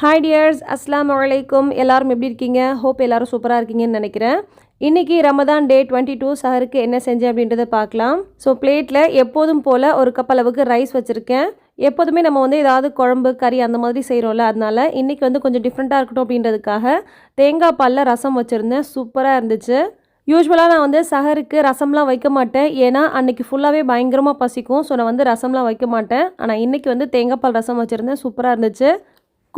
Hi tears அஸ்லாம் வலைக்கும் எல்லாரும் எப்படி இருக்கீங்க? ஹோப் எல்லாரும் சூப்பராக இருக்கீங்கன்னு நினைக்கிறேன். இன்றைக்கி ரமதான் டே டுவெண்ட்டி டூ சஹருக்கு என்ன செஞ்சேன் அப்படின்றத பார்க்கலாம். ஸோ பிளேட்டில் எப்போதும் போல் ஒரு கப் அளவுக்கு ரைஸ் வச்சுருக்கேன். எப்போதுமே நம்ம வந்து ஏதாவது குழம்பு கறி அந்த மாதிரி செய்கிறோம்ல அதனால் இன்றைக்கி வந்து கொஞ்சம் டிஃப்ரெண்ட்டாக இருக்கட்டும் அப்படின்றதுக்காக தேங்காய் பாலில் ரசம் வச்சுருந்தேன். சூப்பராக இருந்துச்சு. யூஸ்வலாக நான் வந்து சஹருக்கு ரசம்லாம் வைக்க மாட்டேன். ஏன்னா அன்றைக்கி ஃபுல்லாகவே பயங்கரமாக பசிக்கும். ஸோ நான் வந்து ரசம்லாம் வைக்க மாட்டேன். ஆனால் இன்றைக்கி வந்து தேங்காய் பால் ரசம் வச்சுருந்தேன். சூப்பராக இருந்துச்சு.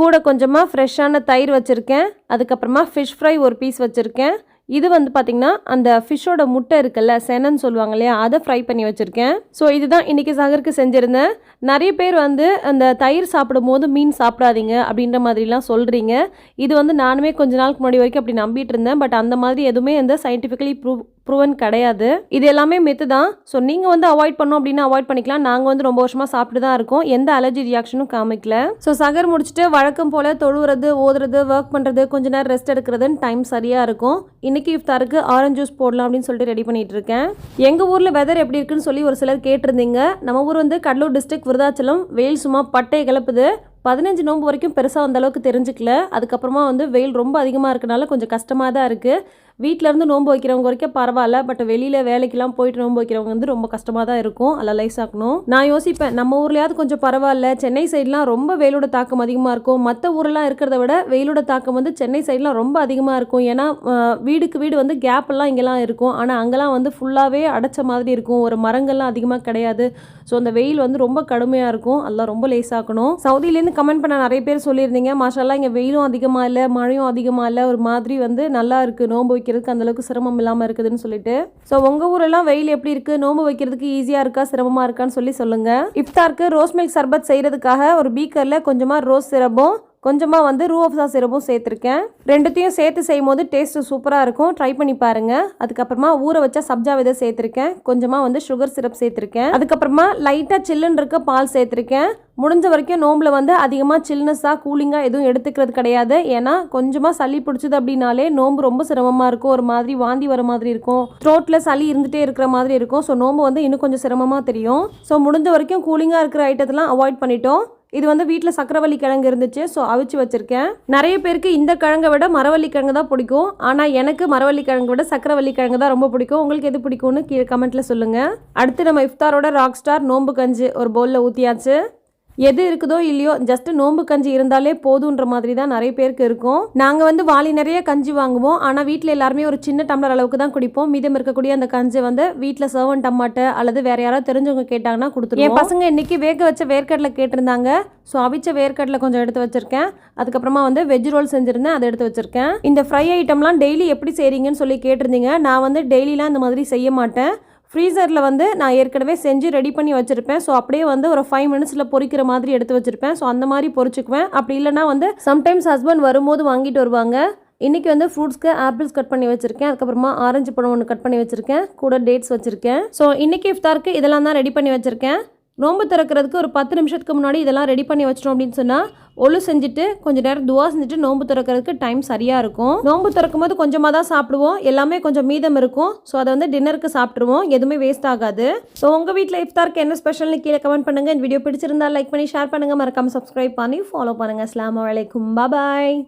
கூட கொஞ்சமாக ஃப்ரெஷ்ஷான தயிர் வச்சுருக்கேன். அதுக்கப்புறமா ஃபிஷ் ஃப்ரை ஒரு பீஸ் வச்சுருக்கேன். இது வந்து பார்த்திங்கன்னா அந்த ஃபிஷ்ஷோட முட்டை இருக்குல்ல செனன்னு சொல்லுவாங்க இல்லையா அதை ஃப்ரை பண்ணி வச்சுருக்கேன். ஸோ இதுதான் இன்றைக்கி சகருக்கு செஞ்சுருந்தேன். நிறைய பேர் வந்து அந்த தயிர் சாப்பிடும் போது மீன் சாப்பிடாதீங்க அப்படின்ற மாதிரிலாம் சொல்கிறீங்க இது வந்து நானுமே கொஞ்ச நாளுக்கு முன்னாடி வரைக்கும் அப்படி நம்பிட்டு இருந்தேன். பட் அந்த மாதிரி எதுவுமே எந்த சயின்டிஃபிக்கலி ப்ரூவ் ப்ரூவன் கிடையாது. இது எல்லாமே மெத்து தான். ஸோ நீங்கள் வந்து அவாய்ட் பண்ணோம் அப்படின்னா அவாய்ட் பண்ணிக்கலாம். நாங்கள் வந்து ரொம்ப வருஷமாக சாப்பிட்டு தான் இருக்கோம். எந்த அலர்ஜி ரியாக்ஷனும் காமிக்கல. ஸோ சகர் முடிச்சுட்டு வழக்கம் போல் தொழுவுறது ஓதுறது ஒர்க் பண்ணுறது கொஞ்ச நேரம் ரெஸ்ட் எடுக்கிறதுன்னு டைம் சரியாக இருக்கும். இன்னைக்கு இஃப்தாருக்கு ஆரஞ்சு ஜூஸ் போடலாம் அப்படின்னு சொல்லிட்டு ரெடி பண்ணிட்டு இருக்கேன். எங்கள் ஊரில் வெதர் எப்படி இருக்குன்னு சொல்லி ஒரு சிலர் கேட்டிருந்தீங்க. நம்ம ஊர் வந்து கடலூர் டிஸ்ட்ரிக்ட் விருதாச்சலம் வெயில் சும்மா பட்டை கிளப்புது. பதினஞ்சு நோன்பு வரைக்கும் பெருசாக அந்த அளவுக்கு தெரிஞ்சுக்கல. அதுக்கப்புறமா வந்து வெயில் ரொம்ப அதிகமாக இருக்கனால கொஞ்சம் கஷ்டமாக தான் இருக்குது வீட்டிலேருந்து நோன்பு வைக்கிறவங்க வரைக்கும் பரவாயில்ல. பட் வெளியில் வேலைக்கெல்லாம் போயிட்டு நோன்பு வைக்கிறவங்க வந்து ரொம்ப கஷ்டமாக தான் இருக்கும். அதில் லைஸ் ஆக்கணும். நான் யோசிப்பேன் நம்ம ஊர்லேயாவது கொஞ்சம் பரவாயில்ல. சென்னை சைட்லாம் ரொம்ப வெயிலோட தாக்கம் அதிகமாக இருக்கும். மற்ற ஊரெல்லாம் இருக்கிறத விட வெயிலோட தாக்கம் வந்து சென்னை சைட்லாம் ரொம்ப அதிகமாக இருக்கும். ஏன்னா வீடுக்கு வீடு வந்து கேப்பெல்லாம் இங்கெல்லாம் இருக்கும். ஆனால் அங்கெல்லாம் வந்து ஃபுல்லாகவே அடைச்ச மாதிரி இருக்கும். ஒரு மரங்கள்லாம் அதிகமாக கிடையாது. ஸோ அந்த வெயில் வந்து ரொம்ப கடுமையாக இருக்கும். அதெல்லாம் ரொம்ப லேசாக்கணும். சவுதியிலேருந்து கமெண்ட் பண்ண நிறைய பேர் சொல்லியிருந்தீங்க. மாஷால்லாம் இங்கே வெயிலும் அதிகமாக இல்லை மழையும் அதிகமாக இல்லை ஒரு மாதிரி வந்து நல்லா இருக்குது நோன்பு வைக்கிறதுக்கு அந்தளவுக்கு சிரமம் இல்லாமல் இருக்குதுன்னு சொல்லிட்டு. ஸோ உங்கள் ஊரெல்லாம் வெயில் எப்படி இருக்குது நோம்பு வைக்கிறதுக்கு ஈஸியாக இருக்கா? சிரமமாக இருக்கான்னு சொல்லி சொல்லுங்கள் இஃப்தாருக்கு ரோஸ் மில்க் சர்பத் செய்கிறதுக்காக ஒரு பீக்கரில் கொஞ்சமாக ரோஸ் சிரப்பும் கொஞ்சமாக வந்து ரூ அஃப்ஸா சிரப்பும் சேர்த்துருக்கேன். ரெண்டுத்தையும் சேர்த்து செய்யும் போது டேஸ்ட்டு சூப்பராக இருக்கும். ட்ரை பண்ணி பாருங்கள் அதுக்கப்புறமா ஊற வச்சா சப்ஜா விதை சேர்த்துருக்கேன். கொஞ்சமாக வந்து சுகர் சிரப் சேர்த்துருக்கேன். அதுக்கப்புறமா லைட்டாக சில்லுன்னு இருக்க பால் சேர்த்துருக்கேன். முடிஞ்ச வரைக்கும் நோம்பில் வந்து அதிகமாக சில்னஸாக கூலிங்காக எதுவும் எடுத்துக்கிறது கிடையாது. ஏன்னா கொஞ்சமாக சளி பிடிச்சது அப்படின்னாலே நோம்பு ரொம்ப சிரமமாக இருக்கும். ஒரு மாதிரி வாந்தி வர மாதிரி இருக்கும். த்ரோட்டில் சளி இருந்துகிட்டே இருக்கிற மாதிரி இருக்கும். ஸோ நோம்பு வந்து இன்னும் கொஞ்சம் சிரமமாக தெரியும். ஸோ முடிஞ்ச வரைக்கும் கூலிங்காக இருக்கிற ஐட்டத்தெல்லாம் அவாய்ட் பண்ணிட்டோம். இது வந்து வீட்டில் சக்கரவள்ளி கிழங்கு இருந்துச்சு. ஸோ அவிச்சு வச்சுருக்கேன். நிறைய பேருக்கு இந்த கிழங்கை விட மரவள்ளி கிழங்கு தான் பிடிக்கும். ஆனால் எனக்கு மரவள்ளி கிழங்கு விட சக்கரவள்ளி கிழங்கு தான் ரொம்ப பிடிக்கும். உங்களுக்கு எது பிடிக்கும்னு கீழே கமெண்ட்டில் சொல்லுங்கள் அடுத்து நம்ம இஃப்தாரோட ராக் ஸ்டார் நோம்பு கஞ்சி ஒரு பவுலில் ஊற்றியாச்சு எது இருக்குதோ இல்லையோ ஜஸ்ட் நோம்பு கஞ்சி இருந்தாலே போதுன்ற மாதிரி தான் நிறைய பேருக்கு இருக்கும். நாங்கள் வந்து வாளி நிறைய கஞ்சி வாங்குவோம். ஆனால் வீட்டில் எல்லாருமே ஒரு சின்ன டம்ளர் அளவுக்கு தான் குடிப்போம். மீதம் இருக்கக்கூடிய அந்த கஞ்சி வந்து வீட்டில் சர்வன் அம்மாட்ட அல்லது வேற யாராவது தெரிஞ்சவங்க கேட்டாங்கன்னா கொடுத்துருவோம். என் பசங்க இன்னைக்கு வேக வச்ச வேர்க்கடலை கேட்டிருந்தாங்க. ஸோ அவிச்ச வேர்க்கடலை கொஞ்சம் எடுத்து வச்சிருக்கேன். அதுக்கப்புறமா வந்து வெஜ் ரோல் செஞ்சுருந்தேன். அதை எடுத்து வச்சிருக்கேன். இந்த ஃப்ரை ஐட்டம்லாம் டெய்லி எப்படி செய்றீங்கன்னு சொல்லி கேட்டிருந்தீங்க. நான் வந்து டெய்லிலாம் இந்த மாதிரி செய்ய மாட்டேன். ஃப்ரீசரில் வந்து நான் ஏற்கனவே செஞ்சு ரெடி பண்ணி வச்சுருப்பேன். ஸோ அப்படியே வந்து ஒரு ஃபைவ் மினிட்ஸில் பொறிக்கிற மாதிரி எடுத்து வச்சுருப்பேன். ஸோ அந்த மாதிரி பொரிச்சுக்குவேன் அப்படி இல்லைனா வந்து சம்டைம்ஸ் ஹஸ்பண்ட் வரும்போது வாங்கிட்டு வருவாங்க. இன்றைக்கி வந்து ஃப்ரூட்ஸ்க்கு ஆப்பிள்ஸ் கட் பண்ணி வச்சுருக்கேன். அதுக்கப்புறமா ஆரஞ்சு பழம் ஒன்று கட் பண்ணி வச்சுருக்கேன். கூட டேட்ஸ் வச்சுருக்கேன். ஸோ இன்றைக்கி இஃப்தாருக்கு இதெல்லாம் தான் ரெடி பண்ணி வச்சுருக்கேன். நோன்பு திறக்கிறதுக்கு ஒரு பத்து நிமிஷத்துக்கு முன்னாடி இதெல்லாம் ரெடி பண்ணி வச்சிட்டோம் அப்படின்னு சொன்னால் ஒழு செஞ்சுட்டு கொஞ்சம் நேரம் துவா செஞ்சுட்டு நோன்பு திறக்கிறதுக்கு டைம் சரியாக இருக்கும். நோன்பு திறக்கும் போது கொஞ்சமாக தான் சாப்பிடுவோம். எல்லாமே கொஞ்சம் மீதம் இருக்கும். ஸோ அதை வந்து டின்னருக்கு சாப்பிட்ருவோம் எதுவுமே வேஸ்ட் ஆகாது. ஸோ உங்கள் வீட்டில் இஃப்தாருக்கு என்ன ஸ்பெஷல்னு கீழே கமெண்ட் பண்ணுங்கள் இந்த வீடியோ பிடிச்சிருந்தா லைக் பண்ணி ஷேர் பண்ணுங்கள் மறக்காமல் சப்ஸ்கிரைப் பண்ணி ஃபாலோ பண்ணுங்கள் அஸ்லாம் வலைக்கும் பாய்